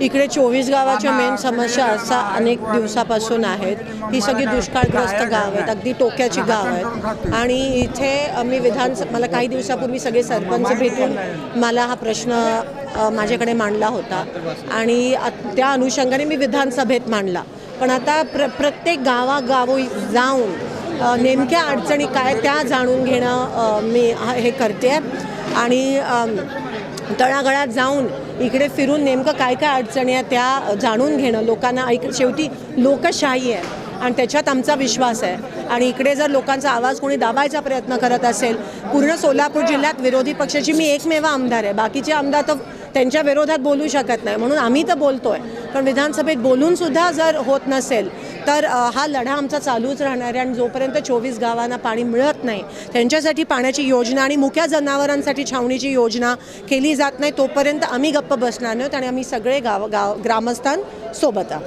इकडे चोवीस गावाच्या मेन समस्या असा अनेक दिवसापासून आहेत. ही सगळी दुष्काळग्रस्त गाव आहेत अगदी टोक्याची गाव आहेत. आणि इथे मी विधान मला काही दिवसापूर्वी सगळे सरपंच भेटून मला हा प्रश्न माझ्याकडे मांडला होता. आणि त्या अनुषंगाने मी विधानसभेत मांडला. पण आता प्र प्रत्येक गावागावी जाऊन नेमक्या अडचणी काय त्या जाणून घेणं मी हा- हे करते आणि तळागळात जाऊन इकडे फिरून नेमकं काय काय अडचणी आहेत त्या जाणून घेणं. लोकांना ऐक शेवटी लोकशाही आहे आणि त्याच्यात आमचा विश्वास आहे. आणि इकडे जर लोकांचा आवाज कोणी दाबायचा प्रयत्न करत असेल पूर्ण सोलापूर जिल्ह्यात विरोधी पक्षाची मी एकमेव आमदार आहे. बाकीचे आमदार तर त्यांच्या विरोधात बोलू शकत नाही. म्हणून आम्ही तर बोलतो आहे पण विधानसभेत बोलूनसुद्धा जर होत नसेल तर हा लढा आमचा चालूच राहणार आहे आणि जोपर्यंत चोवीस गावांना पाणी मिळत नाही त्यांच्यासाठी पाण्याची योजना आणि मुक्या जनावरांसाठी छावणीची योजना केली जात नाही तोपर्यंत आम्ही गप्प बसणार नाहीत आणि आम्ही सगळे गाव गाव ग्रामस्थान सोबत आहोत.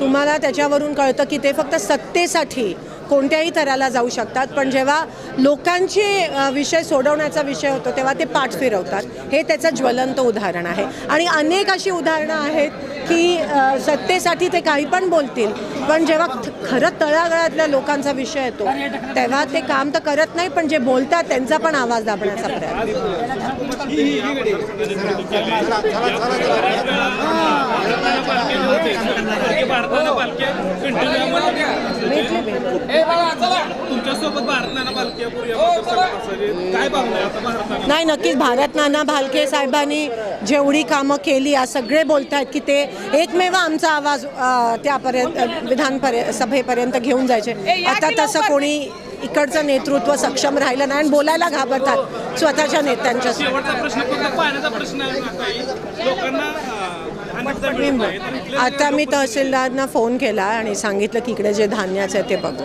तुम्हाला त्याच्यावरून कळतं की ते फक्त सत्तेसाठी कोणत्याही थराला जाऊ शकतात. पण जेव्हा लोकांचे विषय सोडवण्याचा विषय होतो तेव्हा ते पाठ फिरवतात. हे त्याचं ज्वलंत उदाहरण आहे. आणि अनेक अशी उदाहरणं आहेत की सत्तेसाठी ते काही पण बोलतील पण जेव्हा खरं तळागाळातल्या लोकांचा विषय येतो तेव्हा ते काम तर करत नाही पण जे बोलतात त्यांचा पण आवाज दाबण्याचा प्रयत्न तुमच्यासोबत भारत नाना पालखी पूर्वी काय भावना आहे आता भारत नाही नक्कीच भारत नाना भालके साहेबांनी जेवढी कामं केली आज सगळे बोलत आहेत की ते एकमेव आमचा आवाज अ, त्यापर्यंत विधान पर्य- सभेपर्यंत घेऊन जायचे. आता तसं कोणी इकडचं नेतृत्व सक्षम राहिलं नाही आणि बोलायला घाबरतात स्वतःच्या नेत्यांच्या शेवटचा प्रश्न फक्त पाण्याचा प्रश्न आहे ना ताई. लोकांना अं, अनेकदा मिळत नाही. तर इथले आता मी तहसीलदारांना फोन केला आणि सांगितलं की इकडे जे धान्याचं आहे ते बघू.